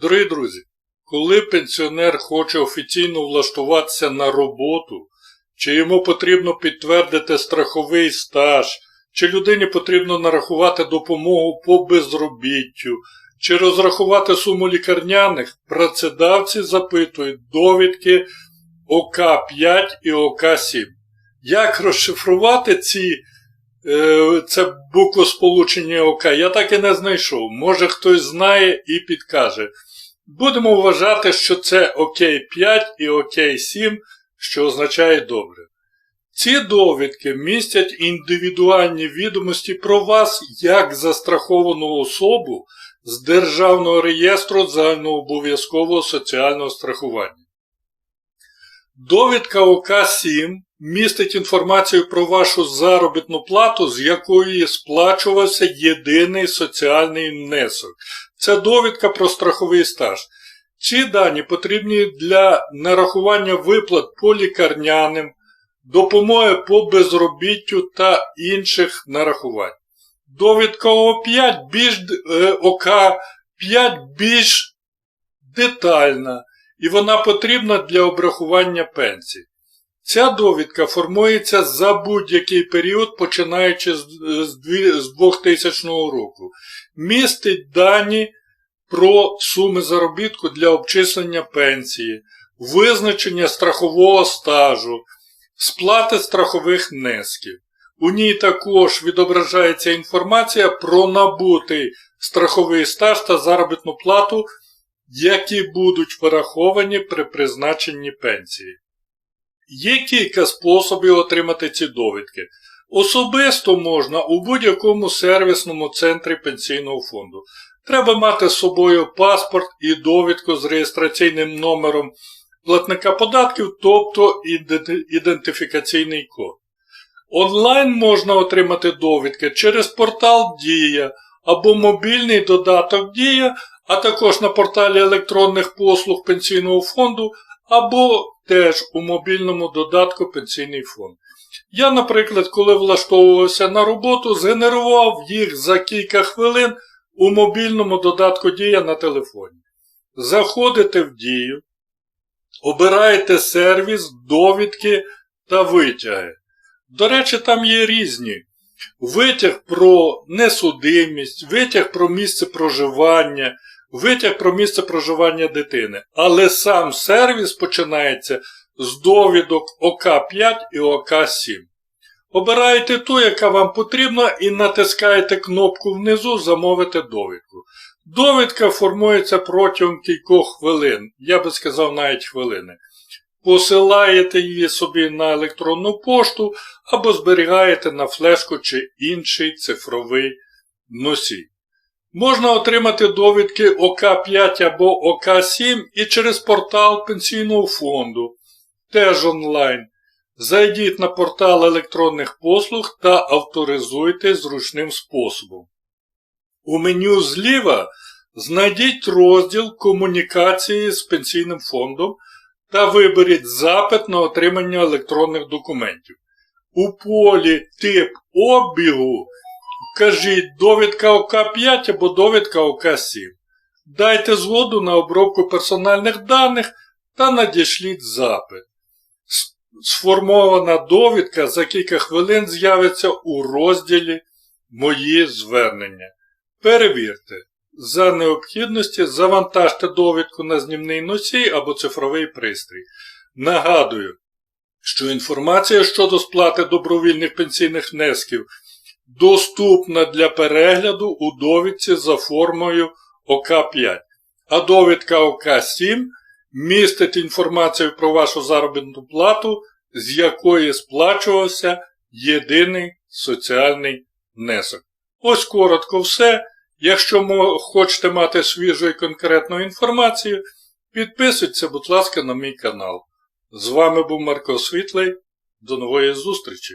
Дорогі друзі, коли пенсіонер хоче офіційно влаштуватися на роботу, чи йому потрібно підтвердити страховий стаж, чи людині потрібно нарахувати допомогу по безробіттю, чи розрахувати суму лікарняних, працедавці запитують довідки ОК5 і ОК7. Як розшифрувати ці це буквосполучення ОК? Я так і не знайшов. Може хтось знає і підкаже. Будемо вважати, що це ОК5 і ОК7, що означає добре. Ці довідки містять індивідуальні відомості про вас як застраховану особу з Державного реєстру загальнообов'язкового соціального страхування. Довідка ОК7 містить інформацію про вашу заробітну плату, з якої сплачувався єдиний соціальний внесок. Це довідка про страховий стаж. Ці дані потрібні для нарахування виплат по лікарняним, допомоги по безробіттю та інших нарахувань. Довідка О5 більш, е, ОК5 більш детальна і вона потрібна для обрахування пенсії. Ця довідка формується за будь-який період, починаючи з з 2000 року. Містить дані про суми заробітку для обчислення пенсії, визначення страхового стажу, сплати страхових внесків. У ній також відображається інформація про набутий страховий стаж та заробітну плату, які будуть вираховані при призначенні пенсії. Є кілька способів отримати ці довідки. Особисто можна у будь-якому сервісному центрі пенсійного фонду. Треба мати з собою паспорт і довідку з реєстраційним номером платника податків, тобто ідентифікаційний код. Онлайн можна отримати довідки через портал Дія або мобільний додаток Дія, а також на порталі електронних послуг Пенсійного фонду або теж у мобільному додатку Пенсійний фонд. Я, наприклад, коли влаштовувався на роботу, згенерував їх за кілька хвилин у мобільному додатку Дія на телефоні. Заходите в Дію, обираєте сервіс, довідки та витяги. До речі, там є різні. Витяг про несудимість, витяг про місце проживання, витяг про місце проживання дитини. Але сам сервіс починається з довідок ОК5 і ОК7. Обираєте ту, яка вам потрібна, і натискаєте кнопку внизу Замовити довідку. Довідка формується протягом кількох хвилин, я би сказав навіть хвилини. Посилаєте її собі на електронну пошту або зберігаєте на флешку чи інший цифровий носій. Можна отримати довідки ОК5 або ОК7 і через портал Пенсійного фонду, теж онлайн. Зайдіть на портал електронних послуг та авторизуйте зручним способом. У меню зліва знайдіть розділ комунікації з пенсійним фондом та виберіть запит на отримання електронних документів. У полі Тип обігу вкажіть довідка ОК5 або довідка ОК7. Дайте згоду на обробку персональних даних та надішліть запит. Сформована довідка за кілька хвилин з'явиться у розділі Мої звернення. Перевірте. За необхідності завантажте довідку на знімний носій або цифровий пристрій. Нагадую, що інформація щодо сплати добровільних пенсійних внесків доступна для перегляду у довідці за формою ОК5, а довідка ОК7 містить інформацію про вашу заробітну плату, з якої сплачувався єдиний соціальний внесок. Ось коротко все. Якщо хочете мати свіжу і конкретну інформацію, підписуйтесь, будь ласка, на мій канал. З вами був Марко Світлий. До нової зустрічі!